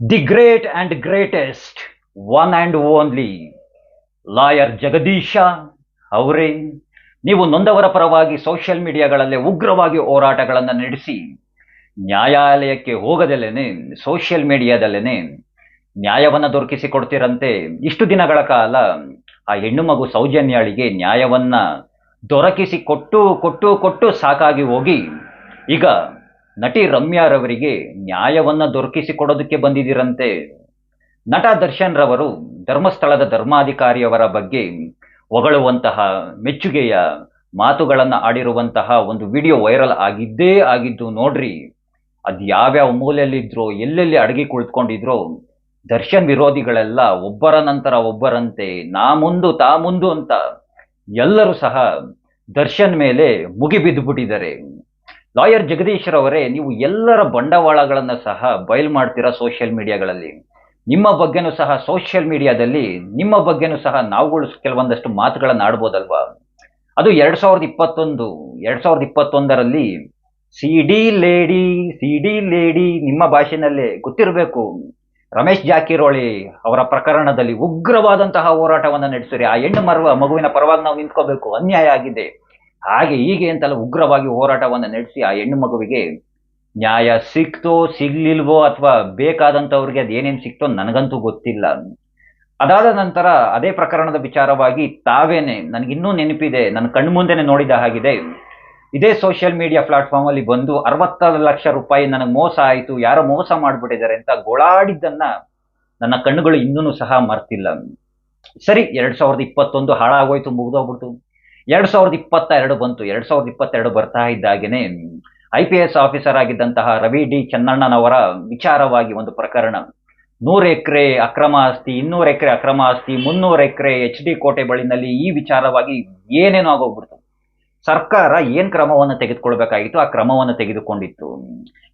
The great and greatest one and only lawyer Jagadish ಅವರೇ. ನೀವು ನೊಂದವರ ಪರವಾಗಿ ಸೋಷಿಯಲ್ ಮೀಡಿಯಾಗಳಲ್ಲೇ ಉಗ್ರವಾಗಿ ಹೋರಾಟಗಳನ್ನು ನಡೆಸಿ, ನ್ಯಾಯಾಲಯಕ್ಕೆ ಹೋಗದಲ್ಲೇನೆ ಸೋಷಿಯಲ್ ಮೀಡಿಯಾದಲ್ಲೇನೆ ನ್ಯಾಯವನ್ನ ದೊರಕಿಸಿಕೊಡ್ತಿರಂತೆ. ಇಷ್ಟು ದಿನಗಳ ಕಾಲ ಆ ಹೆಣ್ಣು ಮಗು ಸೌಜನ್ಯಾಳಿಗೆ ನ್ಯಾಯವನ್ನ ದೊರಕಿಸಿ ಕೊಟ್ಟು ಕೊಟ್ಟು ಕೊಟ್ಟು ಸಾಕಾಗಿ ಹೋಗಿ, ಈಗ ನಟಿ ರಮ್ಯಾರವರಿಗೆ ನ್ಯಾಯವನ್ನ ದೊರಕಿಸಿಕೊಡೋದಕ್ಕೆ ಬಂದಿದ್ದೀರಂತೆ. ನಟ ದರ್ಶನ್ ರವರು ಧರ್ಮಸ್ಥಳದ ಧರ್ಮಾಧಿಕಾರಿಯವರ ಬಗ್ಗೆ ಹೊಗಳುವಂತಹ ಮೆಚ್ಚುಗೆಯ ಮಾತುಗಳನ್ನು ಆಡಿರುವಂತಹ ಒಂದು ವಿಡಿಯೋ ವೈರಲ್ ಆಗಿದ್ದೇ ಆಗಿದ್ದು ನೋಡ್ರಿ, ಅದು ಯಾವ್ಯಾವ ಮೂಲೆಯಲ್ಲಿದ್ರೋ, ಎಲ್ಲೆಲ್ಲಿ ಅಡಗಿ ಕುಳಿತುಕೊಂಡಿದ್ರೋ, ದರ್ಶನ್ ವಿರೋಧಿಗಳೆಲ್ಲ ಒಬ್ಬರ ನಂತರ ಒಬ್ಬರಂತೆ, ನಾ ಮುಂದು, ತಾ ಮುಂದು ಅಂತ ಎಲ್ಲರೂ ಸಹ ದರ್ಶನ್ ಮೇಲೆ ಮುಗಿಬಿದ್ದು ಬಿಟ್ಟಿದ್ದಾರೆ ಲಾಯರ್ ಜಗದೀಶ್ರವರೇ ನೀವು ಎಲ್ಲರ ಬಂಡವಾಳಗಳನ್ನ ಸಹ ಬಯಲು ಮಾಡ್ತೀರಾ ಸೋಷಿಯಲ್ ಮೀಡಿಯಾಗಳಲ್ಲಿ ನಿಮ್ಮ ಬಗ್ಗೆನೂ ಸಹ ಸೋಷಿಯಲ್ ಮೀಡಿಯಾದಲ್ಲಿ ನಿಮ್ಮ ಬಗ್ಗೆನೂ ಸಹ ನಾವುಗಳು ಕೆಲವೊಂದಷ್ಟು ಮಾತುಗಳನ್ನ ಆಡ್ಬೋದಲ್ವಾ? ಅದು ಎರಡ್ ಸಾವಿರದ ಇಪ್ಪತ್ತೊಂದು, ಎರಡ್ ಸಾವಿರದ ಇಪ್ಪತ್ತೊಂದರಲ್ಲಿ ಸಿಡಿ ಲೇಡಿ ಸಿಡಿ ಲೇಡಿ ನಿಮ್ಮ ಭಾಷೆನಲ್ಲೇ ಗೊತ್ತಿರಬೇಕು. ರಮೇಶ್ ಜಾಕಿರೋಳಿ ಅವರ ಪ್ರಕರಣದಲ್ಲಿ ಉಗ್ರವಾದಂತಹ ಹೋರಾಟವನ್ನು ನಡೆಸಿರಿ ಆ ಹೆಣ್ಣು ಮರವ ಮಗುವಿನ ಪರವಾಗಿ ನಾವು ನಿಂತ್ಕೋಬೇಕು. ಅನ್ಯಾಯ ಆಗಿದೆ. ಹಾಗೆ ಹೀಗೆ ಅಂತೆಲ್ಲ ಉಗ್ರವಾಗಿ ಹೋರಾಟವನ್ನು ನಡೆಸಿ ಆ ಹೆಣ್ಣು ಮಗುವಿಗೆ ನ್ಯಾಯ ಸಿಕ್ತೋ, ಸಿಗ್ಲಿಲ್ವೋ ಅಥವಾ ಬೇಕಾದಂಥವ್ರಿಗೆ ಅದೇನೇನು ಸಿಕ್ತೋ ನನಗಂತೂ ಗೊತ್ತಿಲ್ಲ. ಅದಾದ ನಂತರ ಅದೇ ಪ್ರಕರಣದ ವಿಚಾರವಾಗಿ ತಾವೇನೆ, ನನಗಿನ್ನೂ ನೆನಪಿದೆ, ನನ್ನ ಕಣ್ಣು ಮುಂದೆನೆ ನೋಡಿದ ಹಾಗಿದೆ. ಇದೇ ಸೋಷಿಯಲ್ ಮೀಡಿಯಾ ಪ್ಲಾಟ್ಫಾರ್ಮ್ ಅಲ್ಲಿ ಬಂದು ಅರವತ್ತ ಲಕ್ಷ ರೂಪಾಯಿ ನನಗೆ ಮೋಸ ಆಯಿತು, ಯಾರೋ ಮೋಸ ಮಾಡಿಬಿಟ್ಟಿದ್ದಾರೆ ಅಂತ ಗೋಳಾಡಿದ್ದನ್ನ ನನ್ನ ಕಣ್ಣುಗಳು ಇನ್ನೂ ಸಹ ಮರ್ತಿಲ್ಲ. ಸರಿ, ಎರಡ್ ಸಾವಿರದ ಇಪ್ಪತ್ತೊಂದು ಹಾಳಾಗೋಯ್ತು, ಮುಗಿದೋಗ್ಬಿಡ್ತು. ಎರಡ್ ಸಾವಿರದ ಇಪ್ಪತ್ತ ಎರಡು ಬಂತು. ಎರಡ್ ಸಾವಿರದ ಇಪ್ಪತ್ತೆರಡು ಬರ್ತಾ ಇದ್ದಾಗೇನೆ, ಐ ಪಿ ಎಸ್ ಆಫೀಸರ್ ಆಗಿದ್ದಂತಹ ರವಿ ಡಿ ಚನ್ನಣ್ಣನವರ ವಿಚಾರವಾಗಿ ಒಂದು ಪ್ರಕರಣ. ನೂರು ಎಕರೆ ಅಕ್ರಮ ಆಸ್ತಿ, ಇನ್ನೂರು ಎಕರೆ ಅಕ್ರಮ ಆಸ್ತಿ, ಮುನ್ನೂರು ಎಕರೆ ಎಚ್ ಡಿ ಕೋಟೆ ಬಳಿನಲ್ಲಿ ಈ ವಿಚಾರವಾಗಿ ಏನೇನೋ ಆಗೋಗ್ಬಿಡ್ತು. ಸರ್ಕಾರ ಏನ್ ಕ್ರಮವನ್ನು ತೆಗೆದುಕೊಳ್ಬೇಕಾಗಿತ್ತು, ಆ ಕ್ರಮವನ್ನು ತೆಗೆದುಕೊಂಡಿತ್ತು.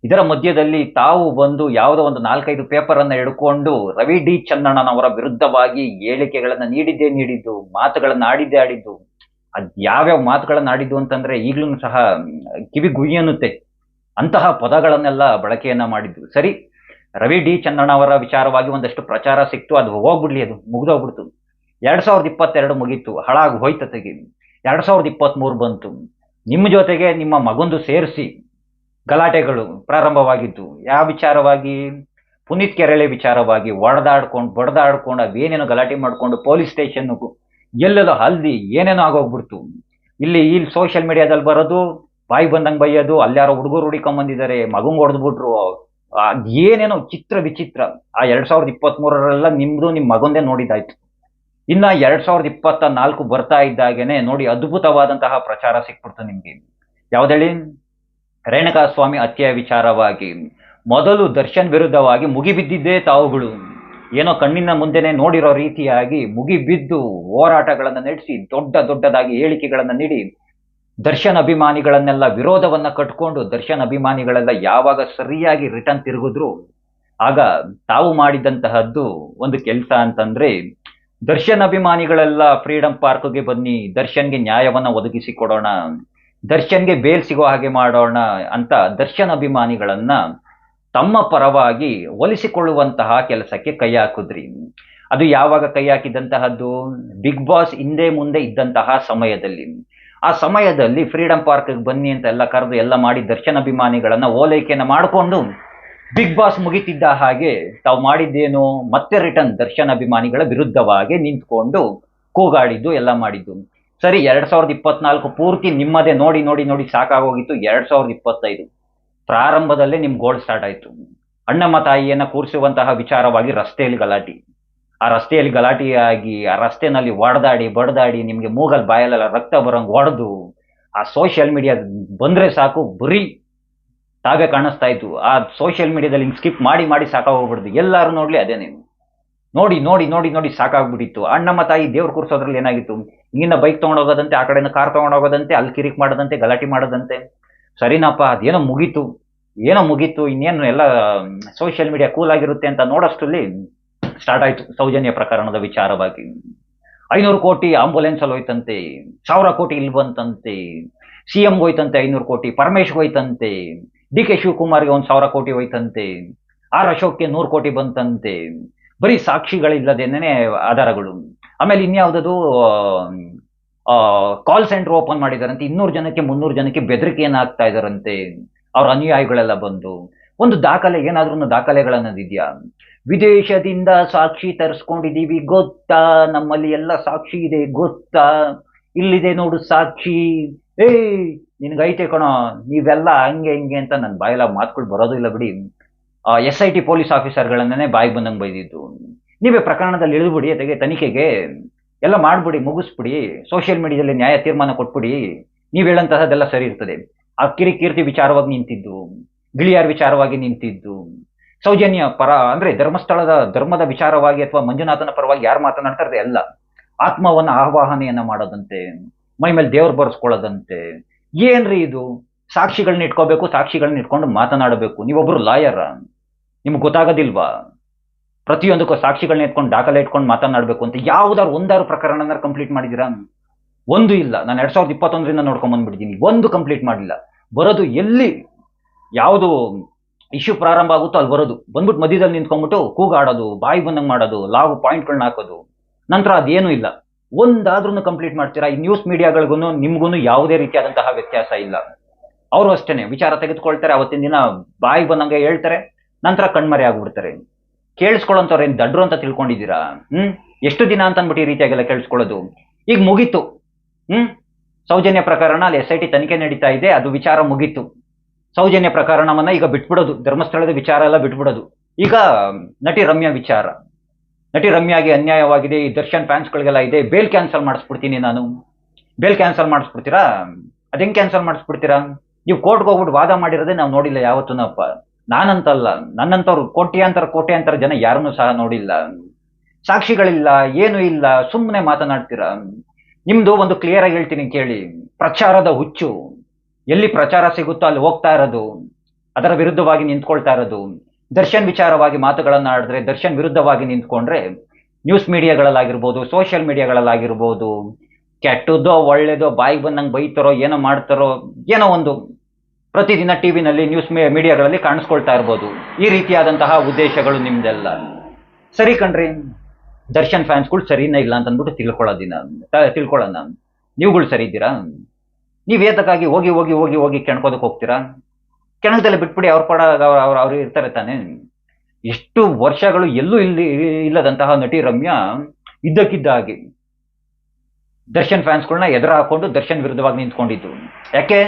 ಇದರ ಮಧ್ಯದಲ್ಲಿ ತಾವು ಬಂದು ಯಾವುದೋ ಒಂದು ನಾಲ್ಕೈದು ಪೇಪರ್ ಅನ್ನ ಹಿಡ್ಕೊಂಡು ರವಿ ಡಿ ಚನ್ನಣ್ಣನವರ ವಿರುದ್ಧವಾಗಿ ಹೇಳಿಕೆಗಳನ್ನ ನೀಡಿದ್ದೇ ನೀಡಿದ್ದು, ಮಾತುಗಳನ್ನ ಆಡಿದ್ದೇ ಆಡಿದ್ದು ಅದ್ ಯಾವ್ಯಾವ ಮಾತುಗಳನ್ನ ಆಡಿದ್ದು ಅಂತಂದ್ರೆ ಈಗ್ಲೂ ಸಹ ಕಿವಿ ಗುಯಿ ಅನ್ನುತ್ತೆ ಅಂತಹ ಪದಗಳನ್ನೆಲ್ಲ ಬಳಕೆಯನ್ನ ಮಾಡಿದ್ದು. ಸರಿ, ರವಿ ಡಿ ಚನ್ನಣ್ಣವರ ವಿಚಾರವಾಗಿ ಒಂದಷ್ಟು ಪ್ರಚಾರ ಸಿಕ್ತು. ಅದು ಹೋಗ್ಬಿಡ್ಲಿ, ಅದು ಮುಗ್ದೋಗ್ಬಿಡ್ತು. ಎರಡ್ ಸಾವಿರದ ಇಪ್ಪತ್ತೆರಡು ಮುಗೀತು. ಹಾಳಾಗಿ ಹೋಯ್ತ ತೆಗಿ. ಎರಡ್ ಸಾವಿರದ ಇಪ್ಪತ್ತ್ ಬಂತು. ನಿಮ್ಮ ಜೊತೆಗೆ ನಿಮ್ಮ ಮಗೊಂದು ಸೇರಿಸಿ ಗಲಾಟೆಗಳು ಪ್ರಾರಂಭವಾಗಿದ್ದು. ಯಾವ ವಿಚಾರವಾಗಿ? ಪುನೀತ್ ಕೆರಳೆ ವಿಚಾರವಾಗಿ. ಒಡೆದಾಡ್ಕೊಂಡು, ಬಡ್ದಾಡ್ಕೊಂಡು ಅವೇನೇನೋ ಗಲಾಟೆ ಮಾಡ್ಕೊಂಡು ಪೊಲೀಸ್ ಸ್ಟೇಷನ್ ಎಲ್ಲೆಲ್ಲೋ ಅಲ್ಲಿ ಏನೇನೋ ಆಗೋಗ್ಬಿಡ್ತು. ಇಲ್ಲಿ ಇಲ್ಲಿ ಸೋಷಿಯಲ್ ಮೀಡಿಯಾದಲ್ಲಿ ಬರೋದು, ಬಾಯಿ ಬಂದಂಗೆ ಬೈಯೋದು, ಅಲ್ಯಾರೋ ಹುಡುಗರು ಹುಡಿಕೊಂಬಂದಿದ್ದಾರೆ ಮಗಂಗೆ ಹೊಡೆದ್ಬಿಟ್ರು ಏನೇನೋ ಚಿತ್ರ ವಿಚಿತ್ರ. ಆ ಎರಡ್ ಸಾವಿರದ ಇಪ್ಪತ್ತ್ ಮೂರರೆಲ್ಲ ನಿಮ್ದು ನಿಮ್ ಮಗೊಂದೇ ನೋಡಿದಾಯ್ತು ಇನ್ನ ಎರಡ್ ಸಾವಿರದ ಇಪ್ಪತ್ತ ನಾಲ್ಕು ಬರ್ತಾ ಇದ್ದಾಗೇನೆ ನೋಡಿ ಅದ್ಭುತವಾದಂತಹ ಪ್ರಚಾರ ಸಿಕ್ಬಿಡ್ತು ನಿಮ್ಗೆ. ಯಾವ್ದೇಳಿ ರೇಣುಕಾ ಸ್ವಾಮಿ ಹತ್ಯೆ ವಿಚಾರವಾಗಿ. ಮೊದಲು ದರ್ಶನ್ ವಿರುದ್ಧವಾಗಿ ಮುಗಿಬಿದ್ದಿದ್ದೇ ತಾವುಗಳು. ಏನೋ ಕಣ್ಣಿನ ಮುಂದೆನೆ ನೋಡಿರೋ ರೀತಿಯಾಗಿ ಮುಗಿಬಿದ್ದು ಹೋರಾಟಗಳನ್ನು ನಡೆಸಿ, ದೊಡ್ಡ ದೊಡ್ಡದಾಗಿ ಹೇಳಿಕೆಗಳನ್ನು ನೀಡಿ, ದರ್ಶನ್ ಅಭಿಮಾನಿಗಳನ್ನೆಲ್ಲ ವಿರೋಧವನ್ನ ಕಟ್ಕೊಂಡು ದರ್ಶನ್ ಅಭಿಮಾನಿಗಳೆಲ್ಲ ಯಾವಾಗ ಸರಿಯಾಗಿ ರಿಟರ್ನ್ ತಿರುಗಿದ್ರು, ಆಗ ತಾವು ಮಾಡಿದಂತಹದ್ದು ಒಂದು ಕೆಲಸ ಅಂತಂದ್ರೆ, ದರ್ಶನ್ ಅಭಿಮಾನಿಗಳೆಲ್ಲ ಫ್ರೀಡಂ ಪಾರ್ಕ್ಗೆ ಬನ್ನಿ, ದರ್ಶನ್ಗೆ ನ್ಯಾಯವನ್ನ ಒದಗಿಸಿ ಕೊಡೋಣ, ದರ್ಶನ್ಗೆ ಬೇಲ್ ಸಿಗೋ ಹಾಗೆ ಮಾಡೋಣ ಅಂತ ದರ್ಶನ್ ಅಭಿಮಾನಿಗಳನ್ನ ತಮ್ಮ ಪರವಾಗಿ ಒಲಿಸಿಕೊಳ್ಳುವಂತಹ ಕೆಲಸಕ್ಕೆ ಕೈ ಹಾಕಿದ್ರಿ. ಅದು ಯಾವಾಗ ಕೈ ಹಾಕಿದಂತಹದ್ದು? ಬಿಗ್ ಬಾಸ್ ಹಿಂದೆ ಮುಂದೆ ಇದ್ದಂತಹ ಸಮಯದಲ್ಲಿ. ಆ ಸಮಯದಲ್ಲಿ ಫ್ರೀಡಂ ಪಾರ್ಕ್ ಬನ್ನಿ ಅಂತ ಎಲ್ಲ ಕರೆದು ಎಲ್ಲ ಮಾಡಿ ದರ್ಶನ ಅಭಿಮಾನಿಗಳನ್ನ ಓಲೈಕೆಯನ್ನು ಮಾಡಿಕೊಂಡು ಬಿಗ್ ಬಾಸ್ ಮುಗಿತಿದ್ದ ಹಾಗೆ ತಾವು ಮಾಡಿದ್ದೇನು? ಮತ್ತೆ ರಿಟರ್ನ್ ದರ್ಶನ ಅಭಿಮಾನಿಗಳ ವಿರುದ್ಧವಾಗಿ ನಿಂತ್ಕೊಂಡು ಕೂಗಾಡಿದ್ದು, ಎಲ್ಲ ಮಾಡಿದ್ದು. ಸರಿ, ಎರಡ್ ಸಾವಿರದ ಇಪ್ಪತ್ನಾಲ್ಕು ಪೂರ್ತಿ ನಿಮ್ಮದೇ ನೋಡಿ ನೋಡಿ ನೋಡಿ ಸಾಕಾಗೋಗಿತ್ತು. ಎರಡ್ ಸಾವಿರದ ಇಪ್ಪತ್ತೈದು. ಪ್ರಾರಂಭದಲ್ಲೇ ನಿಮ್ ಗೋಲ್ ಸ್ಟಾರ್ಟ್ ಆಯ್ತು. ಅಣ್ಣಮ್ಮ ತಾಯಿಯನ್ನ ಕೂರಿಸುವಂತಹ ವಿಚಾರವಾಗಿ ರಸ್ತೆಯಲ್ಲಿ ಗಲಾಟಿ. ಆ ರಸ್ತೆಯಲ್ಲಿ ಗಲಾಟೆಯಾಗಿ ಆ ರಸ್ತೆನಲ್ಲಿ ಒಡೆದಾಡಿ, ಬಡದಾಡಿ ನಿಮ್ಗೆ ಮೂಗಲ್ ಬಾಯಲೆಲ್ಲ ರಕ್ತ ಬರಂಗ್ ಹೊಡೆದು ಆ ಸೋಷಿಯಲ್ ಮೀಡಿಯಾ ಬಂದ್ರೆ ಸಾಕು, ಬರೀ ತಾವೇ ಕಾಣಿಸ್ತಾ ಇತ್ತು. ಆ ಸೋಷಿಯಲ್ ಮೀಡಿಯಾದಲ್ಲಿ ಹಿಂಗೆ ಸ್ಕಿಪ್ ಮಾಡಿ ಮಾಡಿ ಸಾಕಾಗೋಗ್ಬಿಡ್ದು ಎಲ್ಲರೂ ನೋಡ್ಲಿ ಅದೇ ನೀವು. ನೋಡಿ ನೋಡಿ ನೋಡಿ ನೋಡಿ ಸಾಕಾಗ್ಬಿಟ್ಟಿತ್ತು. ಅಣ್ಣಮ್ಮ ತಾಯಿ ದೇವ್ರು ಕೂರಿಸೋದ್ರಲ್ಲಿ ಏನಾಗಿತ್ತು? ಇಲ್ಲಿಂದ ಬೈಕ್ ತೊಗೊಂಡೋಗೋದಂತೆ, ಆ ಕಡೆಯಿಂದ ಕಾರ್ ತೊಗೊಂಡೋಗೋದಂತೆ, ಅಲ್ಲಿ ಕಿರಿಕ್ ಮಾಡೋದಂತೆ, ಗಲಾಟೆ ಮಾಡೋದಂತೆ. ಸರಿನಪ್ಪ, ಅದೇನೋ ಮುಗೀತು. ಏನೋ ಮುಗೀತು, ಇನ್ನೇನು ಎಲ್ಲ ಸೋಷಿಯಲ್ ಮೀಡಿಯಾ ಕೂಲ್ ಆಗಿರುತ್ತೆ ಅಂತ ನೋಡೋಷ್ಟರಲ್ಲಿ ಸ್ಟಾರ್ಟ್ ಆಯ್ತು ಸೌಜನ್ಯ ಪ್ರಕರಣದ ವಿಚಾರವಾಗಿ. ಐನೂರು ಕೋಟಿ ಆಂಬುಲೆನ್ಸ್ ಅಲ್ಲಿ ಹೋಯ್ತಂತೆ, ಸಾವಿರ ಕೋಟಿ ಇಲ್ಲಿ ಬಂತಂತೆ ಸಿ ಎಂ ಹೋಯ್ತಂತೆ ಐನೂರು ಕೋಟಿ, ಪರಮೇಶ್ ಹೋಯ್ತಂತೆ, ಡಿ ಕೆ ಶಿವಕುಮಾರ್ಗೆ ಒಂದು ಸಾವಿರ ಕೋಟಿ ಹೋಯ್ತಂತೆ, ಆರ್ ಅಶೋಕ್ಗೆ ನೂರು ಕೋಟಿ ಬಂತಂತೆ, ಬರೀ ಸಾಕ್ಷಿಗಳಿಲ್ಲದೇನೆ ಆಧಾರಗಳು. ಆಮೇಲೆ ಇನ್ಯಾವುದದು ಕಾಲ್ ಸೆಂಟರ್ ಓಪನ್ ಮಾಡಿದಾರಂತೆ, ಇನ್ನೂರು ಜನಕ್ಕೆ ಮುನ್ನೂರು ಜನಕ್ಕೆ ಬೆದರಿಕೆಯನ್ನು ಹಾಕ್ತಾ ಇದಾರಂತೆ. ಅವ್ರ ಅನುಯಾಯಿಗಳೆಲ್ಲ ಬಂದು, ಒಂದು ದಾಖಲೆ, ಏನಾದ್ರೂ ದಾಖಲೆಗಳನ್ನದಿದ್ಯಾ? ವಿದೇಶದಿಂದ ಸಾಕ್ಷಿ ತರಿಸ್ಕೊಂಡಿದ್ದೀವಿ ಗೊತ್ತಾ? ನಮ್ಮಲ್ಲಿ ಎಲ್ಲ ಸಾಕ್ಷಿ ಇದೆ, ಗೊತ್ತಾ? ಇಲ್ಲಿದೆ ನೋಡು ಸಾಕ್ಷಿ. ಏಯ್, ನಿನ್ಗೈತೆ ಕಣೋ, ನೀವೆಲ್ಲ ಹಂಗೆ ಹಿಂಗೆ ಅಂತ ನನ್ನ ಬಾಯೆಲ್ಲ ಮಾತುಗಳು ಬರೋದು ಇಲ್ಲ ಬಿಡಿ. ಎಸ್ ಐ ಟಿ ಪೊಲೀಸ್ ಆಫೀಸರ್ಗಳನ್ನೇ ಬಾಯಿಗೆ ಬಂದಂಗೆ ಬೈದಿದ್ದು. ನೀವೇ ಪ್ರಕರಣದಲ್ಲಿ ಇಳಿದ್ಬಿಡಿ, ಅದಕ್ಕೆ ತನಿಖೆಗೆ ಎಲ್ಲ ಮಾಡ್ಬಿಡಿ, ಮುಗಿಸ್ಬಿಡಿ. ಸೋಷಿಯಲ್ ಮೀಡಿಯಾದಲ್ಲಿ ನ್ಯಾಯ ತೀರ್ಮಾನ ಕೊಟ್ಬಿಡಿ. ನೀವು ಹೇಳಂತಹದ್ದೆಲ್ಲ ಸರಿ ಇರ್ತದೆ. ಆ ಕಿರಿಕೀರ್ತಿ ವಿಚಾರವಾಗಿ ನಿಂತಿದ್ದು, ಗಿಳಿಯಾರ್ ವಿಚಾರವಾಗಿ ನಿಂತಿದ್ದು, ಸೌಜನ್ಯ ಪರ, ಅಂದ್ರೆ ಧರ್ಮಸ್ಥಳದ ಧರ್ಮದ ವಿಚಾರವಾಗಿ ಅಥವಾ ಮಂಜುನಾಥನ ಪರವಾಗಿ ಯಾರು ಮಾತನಾಡ್ತಾರೆ ಅಲ್ಲ. ಆತ್ಮವನ್ನ ಆವಾಹನೆಯನ್ನ ಮಾಡೋದಂತೆ, ಮೈ ಮೇಲೆ ದೇವ್ರು ಬರ್ಸ್ಕೊಳ್ಳೋದಂತೆ. ಏನ್ರಿ ಇದು? ಸಾಕ್ಷಿಗಳನ್ನ ಇಟ್ಕೋಬೇಕು ಸಾಕ್ಷಿಗಳನ್ನ ಇಟ್ಕೊಂಡು ಮಾತನಾಡಬೇಕು. ನೀವೊಬ್ರು ಲಾಯರ್? ನಿಮ್ಗೆ ಗೊತ್ತಾಗೋದಿಲ್ವಾ? ಪ್ರತಿಯೊಂದಕ್ಕೂ ಸಾಕ್ಷಿಗಳನ್ನ ಇಟ್ಕೊಂಡು, ದಾಖಲೆ ಇಟ್ಕೊಂಡು ಮಾತನಾಡಬೇಕು ಅಂತ ಯಾವ್ದಾದ್ರು ಒಂದಾರು ಪ್ರಕರಣನ ಕಂಪ್ಲೀಟ್ ಮಾಡಿದಿರಾ ಒಂದು ಇಲ್ಲ. ನಾನು ಎರಡ್ ಸಾವಿರದ ಇಪ್ಪತ್ತೊಂದರಿಂದ ನೋಡ್ಕೊಂಡ್ ಬಂದ್ಬಿಡ್ತೀನಿ ಒಂದು ಕಂಪ್ಲೀಟ್ ಮಾಡಿಲ್ಲ. ಬರೋದು ಎಲ್ಲಿ? ಯಾವುದು ಇಶ್ಯೂ ಪ್ರಾರಂಭ ಆಗುತ್ತೋ ಅಲ್ಲಿ ಬರೋದು. ಬಂದ್ಬಿಟ್ಟು ಮಧ್ಯದಲ್ಲಿ ನಿಂತ್ಕೊಂಡ್ಬಿಟ್ಟು ಕೂಗಾಡೋದು ಬಾಯಿ ಬಂದಂಗೆ ಮಾಡೋದು ಲಾವು ಪಾಯಿಂಟ್ಗಳನ್ನ ಹಾಕೋದು. ನಂತರ ಅದೇನೂ ಇಲ್ಲ. ಒಂದಾದ್ರೂ ಕಂಪ್ಲೀಟ್ ಮಾಡ್ತೀರಾ? ಈ ನ್ಯೂಸ್ ಮೀಡಿಯಾಗಳಿಗೂ ನಿಮ್ಗೂ ಯಾವುದೇ ರೀತಿಯಾದಂತಹ ವ್ಯತ್ಯಾಸ ಇಲ್ಲ. ಅವರು ಅಷ್ಟೇನೆ. ವಿಚಾರ ತೆಗೆದುಕೊಳ್ತಾರೆ, ಅವತ್ತಿನ ದಿನ ಬಾಯಿ ಬಂದಂಗೆ ಹೇಳ್ತಾರೆ, ನಂತರ ಕಣ್ಮರೆ ಆಗ್ಬಿಡ್ತಾರೆ. ಕೇಳಿಸ್ಕೊಳ್ಳೋಂಥವ್ರು ಏನು ದಡ್ರು ಅಂತ ತಿಳ್ಕೊಂಡಿದ್ದೀರಾ? ಹ್ಮ್? ಎಷ್ಟು ದಿನ ಅಂತ ಅಂದ್ಬಿಟ್ಟು ಈ ರೀತಿಯಾಗೆಲ್ಲ ಕೇಳಿಸ್ಕೊಳ್ಳೋದು? ಈಗ ಮುಗೀತು. ಹ್ಮ್? ಸೌಜನ್ಯ ಪ್ರಕರಣ ಅಲ್ಲಿ ಎಸ್ ಐ ಟಿ ತನಿಖೆ ನಡೀತಾ ಇದೆ, ಅದು ವಿಚಾರ ಮುಗೀತು. ಸೌಜನ್ಯ ಪ್ರಕರಣವನ್ನ ಈಗ ಬಿಟ್ಬಿಡೋದು, ಧರ್ಮಸ್ಥಳದ ವಿಚಾರ ಎಲ್ಲ ಬಿಟ್ಬಿಡೋದು. ಈಗ ನಟಿ ರಮ್ಯಾ ವಿಚಾರ. ನಟಿ ರಮ್ಯಾಗೆ ಅನ್ಯಾಯವಾಗಿದೆ, ಈ ದರ್ಶನ್ ಫ್ಯಾನ್ಸ್ಗಳಿಗೆಲ್ಲ ಇದೆ ಬೇಲ್ ಕ್ಯಾನ್ಸಲ್ ಮಾಡಿಸ್ಬಿಡ್ತೀನಿ ನಾನು. ಬೇಲ್ ಕ್ಯಾನ್ಸಲ್ ಮಾಡಿಸ್ಬಿಡ್ತೀರಾ? ಅದೇನ್ ಕ್ಯಾನ್ಸಲ್ ಮಾಡಿಸ್ಬಿಡ್ತೀರಾ? ನೀವು ಕೋರ್ಟ್ಗೆ ಹೋಗ್ಬಿಟ್ಟು ವಾದ ಮಾಡಿರೋದೇ ನಾವು ನೋಡಿಲ್ಲ ಯಾವತ್ತೂನಪ್ಪ. ನಾನಂತಲ್ಲ, ನನ್ನಂಥವ್ರು ಕೋಟ್ಯಾಂತರ ಕೋಟ್ಯಾಂತರ ಜನ ಯಾರನ್ನೂ ಸಹ ನೋಡಿಲ್ಲ. ಸಾಕ್ಷಿಗಳಿಲ್ಲ, ಏನೂ ಇಲ್ಲ ಸುಮ್ಮನೆ ಮಾತನಾಡ್ತೀರಾ? ನಿಮ್ದು ಒಂದು ಕ್ಲಿಯರ್ ಆಗಿ ಹೇಳ್ತೀನಿ ಕೇಳಿ. ಪ್ರಚಾರದ ಹುಚ್ಚು. ಎಲ್ಲಿ ಪ್ರಚಾರ ಸಿಗುತ್ತೋ ಅಲ್ಲಿ ಹೋಗ್ತಾ ಇರೋದು. ಅದರ ವಿರುದ್ಧವಾಗಿ ನಿಂತ್ಕೊಳ್ತಾ ಇರೋದು. ದರ್ಶನ್ ವಿಚಾರವಾಗಿ ಮಾತುಗಳನ್ನು ಆಡಿದ್ರೆ, ದರ್ಶನ್ ವಿರುದ್ಧವಾಗಿ ನಿಂತ್ಕೊಂಡ್ರೆ ನ್ಯೂಸ್ ಮೀಡಿಯಾಗಳಲ್ಲಾಗಿರ್ಬೋದು ಸೋಷಿಯಲ್ ಮೀಡಿಯಾಗಳಲ್ಲಾಗಿರ್ಬೋದು ಕೆಟ್ಟದ್ದೋ ಒಳ್ಳೇದೋ ಬಾಯಿಗೆ ಬಂದಂಗೆ ಬೈತಾರೋ, ಏನೋ ಮಾಡ್ತಾರೋ, ಏನೋ ಒಂದು ಪ್ರತಿದಿನ ಟಿವಿನಲ್ಲಿ ನ್ಯೂಸ್ ಮೀಡಿಯಾಗಳಲ್ಲಿ ಕಾಣಿಸ್ಕೊಳ್ತಾ ಇರ್ಬೋದು. ಈ ರೀತಿಯಾದಂತಹ ಉದ್ದೇಶಗಳು ನಿಮ್ದೆಲ್ಲ. ಸರಿ ಕಣ್ರಿ. ದರ್ಶನ್ ಫ್ಯಾನ್ಸ್ಗಳು ಸರಿನೇ ಇಲ್ಲ ಅಂತ ಅಂದ್ಬಿಟ್ಟು ತಿಳ್ಕೊಳ್ಳೋದಿನ ತಿಳ್ಕೊಳ್ಳೋಣ. ನೀವುಗಳು ಸರಿ ಇದ್ದೀರಾ? ನೀವೇದಕ್ಕಾಗಿ ಹೋಗಿ ಹೋಗಿ ಹೋಗಿ ಹೋಗಿ ಕೆಣ್ಕೋದಕ್ಕೆ ಹೋಗ್ತೀರಾ? ಕೆಣಕದಲ್ಲಿ ಬಿಟ್ಬಿಡಿ, ಅವ್ರ ಪಡ ಅವ್ರು ಅವ್ರು ಇರ್ತಾರೆ ತಾನೆ. ಎಷ್ಟು ವರ್ಷಗಳು ಎಲ್ಲೂ ಇಲ್ಲಿ ಇಲ್ಲದಂತಹ ನಟಿ ರಮ್ಯಾ ಇದ್ದಕ್ಕಿದ್ದ ಹಾಗೆ ದರ್ಶನ್ ಫ್ಯಾನ್ಸ್ಗಳನ್ನ ಎದುರು ಹಾಕೊಂಡು ದರ್ಶನ್ ವಿರುದ್ಧವಾಗಿ ನಿಂತ್ಕೊಂಡಿದ್ದು. ಯಾಕೆ?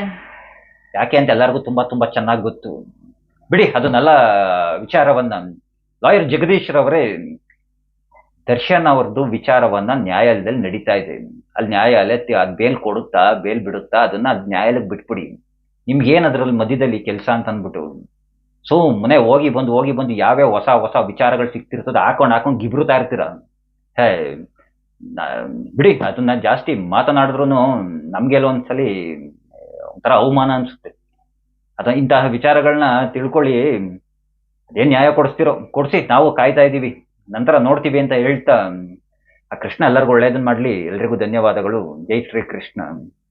ಯಾಕೆ ಅಂತ ಎಲ್ಲರಿಗೂ ತುಂಬಾ ತುಂಬಾ ಚೆನ್ನಾಗಿ ಗೊತ್ತು. ಬಿಡಿ, ಅದನ್ನೆಲ್ಲ ವಿಚಾರವನ್ನ. ಲಾಯರ್ ಜಗದೀಶ್ ರವರೇ ದರ್ಶನ್ ಅವ್ರದ್ದು ವಿಚಾರವನ್ನ ನ್ಯಾಯಾಲಯದಲ್ಲಿ ನಡೀತಾ ಇದೆ. ಅಲ್ಲಿ ನ್ಯಾಯಾಲಯ ಬೇಲ್ ಕೊಡುತ್ತಾ, ಬೇಲ್ ಬಿಡುತ್ತಾ ಅದನ್ನ ಅದ್ ನ್ಯಾಯಾಲಯಕ್ಕೆ ಬಿಟ್ಬಿಡಿ. ನಿಮ್ಗೇನ್ ಅದ್ರಲ್ಲಿ ಮಧ್ಯದಲ್ಲಿ ಕೆಲಸ ಅಂತ ಅಂದ್ಬಿಟ್ಟು ಸುಮ್ಮನೆ ಹೋಗಿ ಬಂದು ಹೋಗಿ ಬಂದು ಯಾವ್ಯಾವ ಹೊಸ ಹೊಸ ವಿಚಾರಗಳು ಸಿಗ್ತಿರ್ತದ ಹಾಕೊಂಡು ಹಾಕೊಂಡು ಗಿಬ್ರುತಾ ಇರ್ತೀರ? ಹೇ ಬಿಡಿ, ಅದನ್ನ ಜಾಸ್ತಿ ಮಾತನಾಡಿದ್ರು ನಮ್ಗೆಲ್ಲ ಒಂದ್ಸಲಿ ಒಂಥರ ಅವಮಾನ ಅನ್ಸುತ್ತೆ. ಅದ ಇಂತಹ ವಿಚಾರಗಳನ್ನ ತಿಳ್ಕೊಳ್ಳಿ. ಅದೇನ್ ನ್ಯಾಯ ಕೊಡಿಸ್ತಿರೋ, ಕೊಡ್ಸಿ, ನಾವು ಕಾಯ್ತಾ ಇದೀವಿ. ನಂತರ ನೋಡ್ತೀವಿ ಅಂತ ಹೇಳ್ತಾ ಆ ಕೃಷ್ಣ ಎಲ್ಲರಿಗೂ ಒಳ್ಳೇದನ್ನ ಮಾಡ್ಲಿ. ಎಲ್ರಿಗೂ ಧನ್ಯವಾದಗಳು. ಜೈ ಶ್ರೀ ಕೃಷ್ಣ